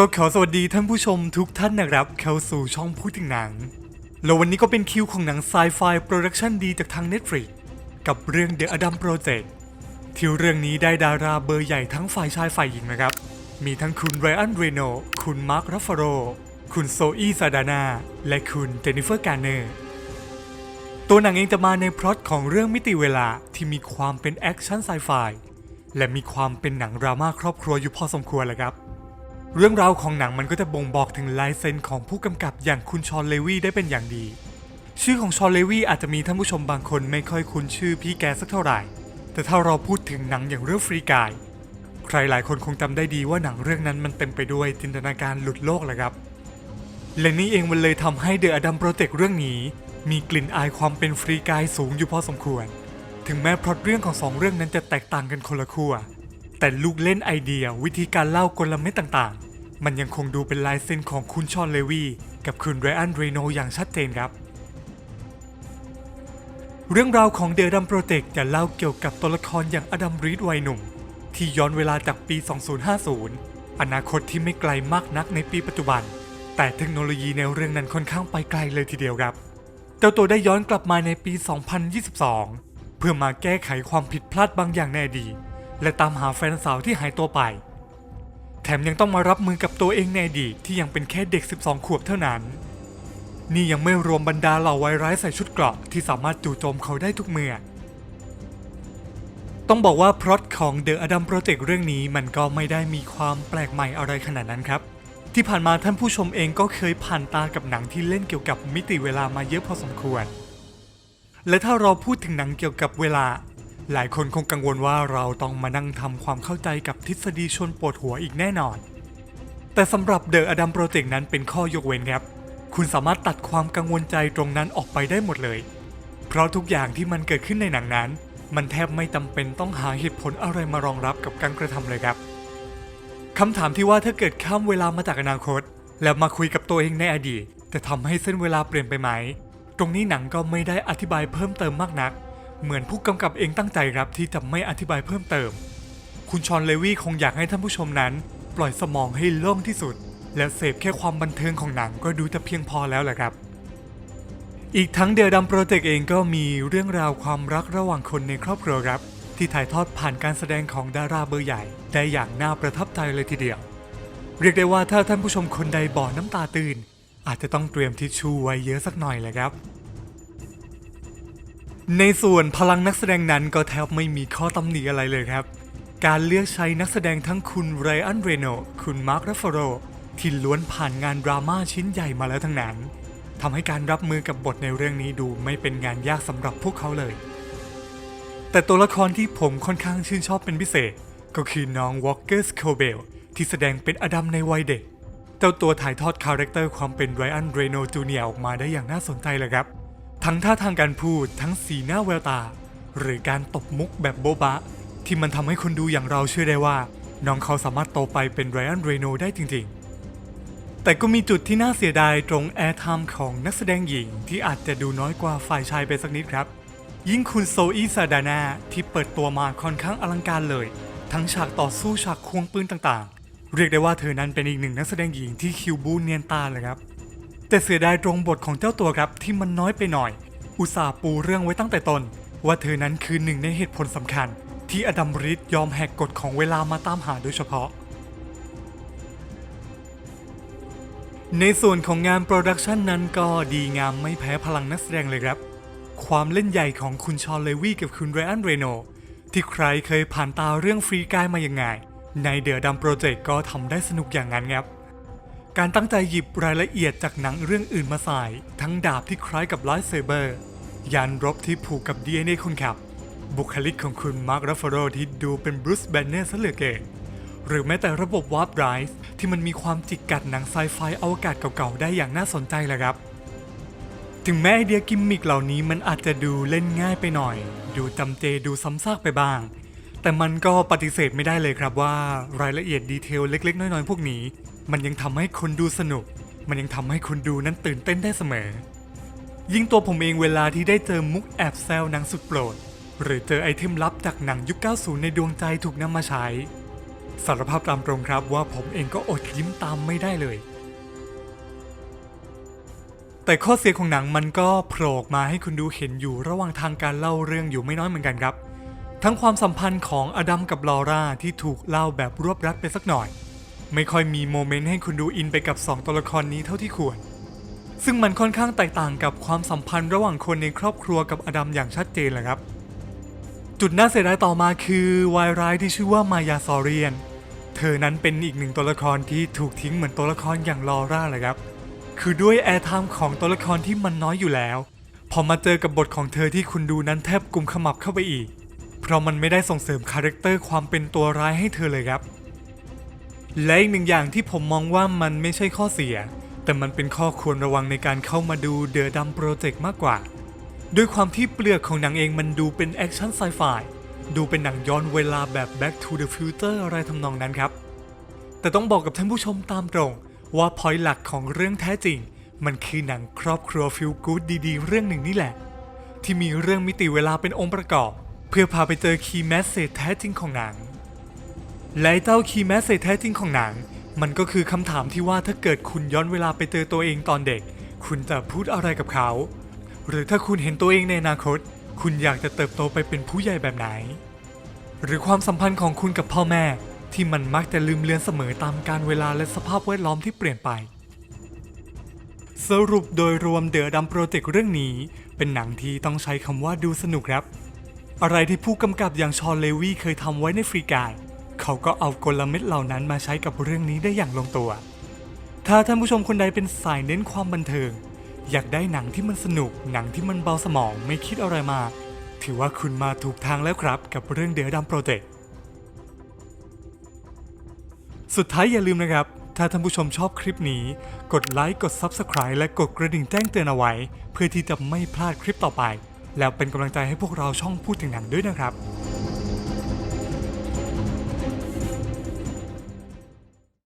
ก็ขอสวัสดีท่านผู้ชมทุกท่านนะครับเข้าสู่ช่องพูดถึงหนัง แล้ววันนี้ก็เป็นคิวของหนังไซไฟโปรดักชันดีจากทาง Netflix กับเรื่อง The Adam Project ที่เรื่องนี้ได้ดาราเบอร์ใหญ่ทั้งฝ่ายชายฝ่ายหญิงนะครับ มีทั้งคุณไรอันเรโนคุณมาร์ครัฟฟาโรคุณโซอี้ซาดานาและคุณเจนิเฟอร์การเนอร์ตัวหนังเองจะมาในพล็อตของเรื่องมิติเวลาที่มีความเป็นแอคชั่นไซไฟและมีความเป็นหนังดราม่าครอบครัวอยู่พอสมควรแหละครับ เรื่องราวของหนังมันก็จะบ่งบอกถึงลายเซ็นของผู้กำกับอย่างคุณชอนเลวีได้เป็นอย่างดี ชื่อของชอนเลวีอาจจะมีท่านผู้ชมบางคนไม่ค่อยคุ้นชื่อพี่แกสักเท่าไหร่ แต่ถ้าเราพูดถึงหนังอย่างเรื่องฟรีกายใครหลายคนคงจำได้ดีว่าหนังเรื่องนั้นมันเต็มไปด้วยจินตนาการหลุดโลกแหละครับ และนี่เองมันเลยทำให้เดอะอดัมโปรเจกต์เรื่องนี้ มีกลิ่นอายความเป็นฟรีกายสูงอยู่พอสมควร ถึงแม้พล็อตเรื่องของสองเรื่องนั้นจะแตกต่างกันคนละขั้ว แต่ลูกเล่นไอเดียวิธีการเล่ากลเม็ดต่างๆ มันยังคงดูเป็นลายเซ็นของคุณชอนเลวี กับคุณไรอันเรโนอย่างชัดเจนครับ เรื่องราวของเดอะดัมโปรเจกต์จะเล่าเกี่ยวกับตัวละครอย่างอดัมรีดวัยหนุ่ม ที่ย้อนเวลาจากปี 2050 อนาคตที่ไม่ไกลมากนักในปีปัจจุบัน แต่เทคโนโลยีในเรื่องนั้นค่อนข้างไปไกลเลยทีเดียวครับ เจ้าตัวได้ย้อนกลับมาในปี 2022 เพื่อมาแก้ไขความผิดพลาดบางอย่างในอดีต และตามหาแฟนสาวที่หายตัวไป แถมยังต้องมารับมือกับตัวเองในอดีตที่ยังเป็นแค่เด็ก 12 ขวบเท่านั้น นี่ยังไม่รวมบรรดาเหล่าไวร้ายใส่ชุดเกราะที่สามารถจู่โจมเขาได้ทุกเมื่อ ต้องบอกว่าพล็อตของ The Adam Project เรื่องนี้มันก็ไม่ได้มีความแปลกใหม่อะไรขนาดนั้นครับที่ผ่านมาท่านผู้ชมเองก็เคยผ่านตากับหนังที่เล่นเกี่ยวกับมิติเวลามาเยอะพอสมควร และถ้าเราพูดถึงหนังเกี่ยวกับเวลา หลายคนคงกังวลว่าเราต้องมานั่งทำความเข้าใจกับทฤษฎีชนปวดหัวอีกแน่นอน แต่สำหรับ The Adam Project นั้นเป็นข้อยกเว้นครับ คุณสามารถตัดความกังวลใจตรงนั้นออกไปได้หมดเลย เพราะทุกอย่างที่มันเกิดขึ้นในหนังนั้น มันแทบไม่จำเป็นต้องหาเหตุผลอะไรมารองรับกับการกระทำเลยครับคำถามที่ว่าถ้าเกิดข้ามเวลามาจากอนาคต แล้วมาคุยกับตัวเองในอดีต จะทำให้เส้นเวลาเปลี่ยนไปไหม ตรงนี้หนังก็ไม่ได้อธิบายเพิ่มเติมมากนัก เหมือนผู้กำกับเองตั้งใจครับที่จะไม่อธิบายเพิ่มเติม คุณชอนเลวี่คงอยากให้ท่านผู้ชมนั้น ปล่อยสมองให้โล่งที่สุด และเสพแค่ความบันเทิงของหนังก็ดูจะเพียงพอแล้วแหละครับ อีกทั้งเดอะดัมโปรเจกต์เองก็มีเรื่องราวความรักระหว่างคนในครอบครัวครับ ที่ถ่ายทอดผ่านการแสดงของดาราเบอร์ใหญ่ ได้อย่างน่าประทับใจเลยทีเดียว เรียกได้ว่าถ้าท่านผู้ชมคนใดบ่อน้ำตาตื่นอาจจะต้องเตรียมทิชชู่ไว้เยอะสักหน่อยเลยครับ ในส่วนพลังนักแสดงนั้นก็แทบไม่มีข้อตำหนิอะไรเลยครับ การเลือกใช้นักแสดงทั้งคุณไรอันเรโนคุณมาร์ครัฟฟโรที่ล้วนผ่านงานดราม่าชิ้นใหญ่มาแล้วทั้งนั้นทำให้การรับมือกับบทในเรื่องนี้ดูไม่เป็นงานยากสำหรับพวกเขาเลย แต่ตัวละครที่ผมค่อนข้างชื่นชอบเป็นพิเศษ ก็คือน้องวอลเกอร์สโคเบลที่แสดงเป็นอดัมในวัยเด็ก เจ้าตัวถ่ายทอดคาแรคเตอร์ความเป็นไรอันเรโนจูเนียออกมาได้อย่างน่าสนใจเลยครับ ทั้งท่าทางการพูดทั้งสีหน้าแววตา หรือการตบมุกแบบโบ๊ะบะ ที่มันทำให้คนดูอย่างเราเชื่อได้ว่า น้องเขาสามารถโตไปเป็นไรอันเรโนได้จริงๆ แต่ก็มีจุดที่น่าเสียดายตรงแอร์ไทม์ของนักแสดงหญิงที่อาจจะดูน้อยกว่าฝ่ายชายไปสักนิดครับ ยิ่งคุณโซอีซาดานาที่เปิดตัวมาค่อนข้างอลังการเลย ทั้งฉากต่อสู้ฉากควงปืนต่างๆ เรียกได้ว่าเธอนั้นเป็นอีกหนึ่งนักแสดงหญิงที่คิวบูเนียนตาเลยครับ แต่เสียดายตรงบทของเจ้าตัวครับที่มันน้อยไปหน่อย อุตส่าห์ปูเรื่องไว้ตั้งแต่ต้นว่าเธอนั้นคือหนึ่งในเหตุผลสำคัญ ที่อดัมริดยอมแหกกฎของเวลามาตามหาโดยเฉพาะ ในส่วนของงานโปรดักชันนั้นก็ดีงามไม่แพ้พลังนักแสดงเลยครับ ความเล่นใหญ่ของคุณชอนเลวีกับคุณไรอันเรโนที่ใครเคยผ่านตาเรื่องฟรีกายมายังไง ในเดอะดัมโปรเจกต์ก็ทำได้สนุกอย่างนั้นครับ การตั้งใจหยิบรายละเอียดจากหนังเรื่องอื่นมาใส่ ทั้งดาบที่คล้ายกับไลท์เซเบอร์ ยานรบที่ผูกกับ DNA คนขับ บุคลิกของคุณมาร์ครัฟฟาโรที่ดูเป็นบรูซแบนเนอร์ซะเหลือเกินหรือแม้แต่ระบบวาร์ปไรส์ที่มันมีความจิกกัดหนังไซไฟอวกาศเก่าๆ ได้อย่างน่าสนใจแหละครับ ถึงแม้ไอเดียกิมมิกเหล่านี้มันอาจจะดูเล่นง่ายไปหน่อย ดูจำเจดูซ้ำซากไปบ้าง แต่มันก็ปฏิเสธไม่ได้เลยครับว่ารายละเอียดดีเทลเล็ก ๆ น้อยๆพวกนี้ มันยังทำให้คนดูสนุก มันยังทำให้คนดูนั้นตื่นเต้นได้เสมอ ยิ่งตัวผมเองเวลาที่ได้เจอมุกแอบแซวหนังสุดโปรด หรือเจอไอเทมลับจากหนังยุค 90 ในดวงใจถูกนำมาใช้สารภาพตามตรงครับว่าผมเองก็อดยิ้มตามไม่ได้เลย แต่ข้อเสียของหนังมันก็โผล่ออกมาให้คุณดูเห็นอยู่ระหว่างทางการเล่าเรื่องอยู่ไม่น้อยเหมือนกันครับ ทั้งความสัมพันธ์ของอดัมกับลอร่าที่ถูกเล่าแบบรวบรัดไปสักหน่อย ไม่ค่อยมีโมเมนต์ให้คุณดูอินไปกับ 2 ตัวละครนี้เท่าที่ควร ซึ่งมันค่อนข้างแตกต่างกับความสัมพันธ์ระหว่างคนในครอบครัวกับอดัมอย่างชัดเจนเลยครับ จุดน่าเสียดายต่อมาคือวายร้ายที่ชื่อว่ามายาซอเรียน เธอนั้นเป็นอีกหนึ่งตัวละครที่ถูกทิ้งเหมือนตัวละครอย่างลอร่าเลยครับ คือด้วยแอร์ไทม์ของตัวละครที่มันน้อยอยู่แล้ว พอมาเจอกับบทของเธอที่คุณดูนั้นแทบกุมขมับเข้าไปอีก เพราะมันไม่ได้ส่งเสริมคาแรคเตอร์ความเป็นตัวร้ายให้เธอเลยครับ และอีกหนึ่งอย่างที่ผมมองว่ามันไม่ใช่ข้อเสีย แต่มันเป็นข้อควรระวังในการเข้ามาดูเดอะดัมโปรเจกต์มากกว่า ด้วยความที่เปลือกของหนังเองมันดูเป็นแอคชั่นไซไฟดูเป็นหนังย้อนเวลาแบบ Back to the Future อะไรทำนองนั้นครับ แต่ต้องบอกกับท่านผู้ชมตามตรง ว่าพอยหลักของเรื่องแท้จริง มันคือหนังครอบครัวฟิลกู๊ดดีๆ เรื่องหนึ่งนี่แหละ ที่มีเรื่องมิติเวลาเป็นองค์ประกอบ พื่อพาไปเจอคีย์แมสเซจแท้จริงของหนัง และเจ้าคีย์แมสเซจแท้จริงของหนัง มันก็คือคำถามที่ว่าถ้าเกิดคุณย้อนเวลาไปเจอตัวเองตอนเด็ก คุณจะพูดอะไรกับเขา หรือถ้าคุณเห็นตัวเองในอนาคต คุณอยากจะเติบโตไปเป็นผู้ใหญ่แบบไหน หรือความสัมพันธ์ของคุณกับพ่อแม่ ที่มันมักจะลืมเลือนเสมอตามการเวลาและสภาพแวดล้อมที่เปลี่ยนไปสรุปโดยรวมเดอะดัมโปรเจกต์เรื่องนี้ เป็นหนังที่ต้องใช้คำว่าดูสนุกครับ อะไรที่ผู้กำกับอย่างชอนเลวีเคยทำไว้ในฟรีกาย เขาก็เอากลเม็ดเหล่านั้นมาใช้กับเรื่องนี้ได้อย่างลงตัว ถ้าท่านผู้ชมคนใดเป็นสายเน้นความบันเทิง อยากได้หนังที่มันสนุก หนังที่มันเบาสมองไม่คิดอะไรมากถือว่าคุณมาถูกทางแล้วครับกับเรื่องเดือะดัมโปรเจกต์สุดท้ายอย่าลืมนะครับ ถ้าท่านผู้ชมชอบคลิปนี้ กดไลค์ กด Subscribe และกดกระดิ่งแจ้งเตือนเอาไว้ เพื่อที่จะไม่พลาดคลิปต่อไป แล้วเป็นกำลังใจให้พวกเราช่องพูดถึงหนังด้วยนะครับ